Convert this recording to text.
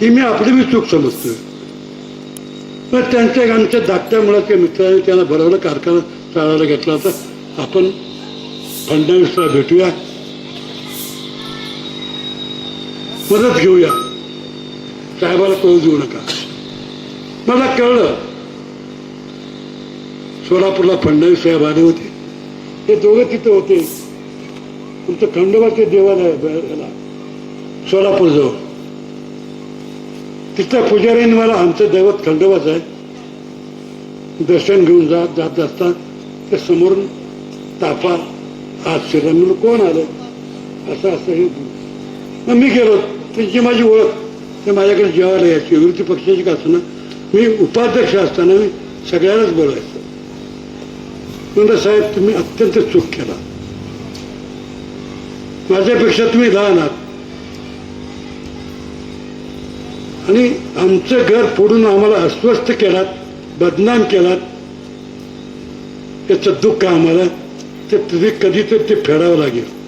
ही मी आपली मी चूक समजतोय. पण त्यांच्या आमच्या धाकट्या मुलाच्या मित्राने त्यांना बरोबर कारखाना चालवायला घेतला होता. आपण फडणवीसला भेटूया. मदत घेऊया. साहेबाला कळू देऊ नका. मला कळलं. सोलापूरला फडणवीस साहेब आले होते. हे दोघं तिथं होते. तुमचं खंडोबाचे देवालय सोलापूरजवळ. तिथल्या पुजाऱ्यांनी मला आमचं दैवत खंडोबाच आहे. दर्शन घेऊन जात जात असता ते समोरून ताफा हात शिरला म्हणून कोण आलं? असं असं हे मग मी गेलो त्यांची माझी ओळख. ते माझ्याकडे जेवायला यायची. विरोधी पक्षाची का असताना मी उपाध्यक्ष असताना मी सगळ्यांनाच बोलायचं म्हणलं साहेब तुम्ही अत्यंत चूक केला. माझ्यापेक्षा तुम्ही लहान आहात. आणि आमचं घर फोडून आम्हाला अस्वस्थ केलात बदनाम केलात. त्याचं दुःख आम्हाला ते तुम्ही कधीतरी ते फेडावं लागेल.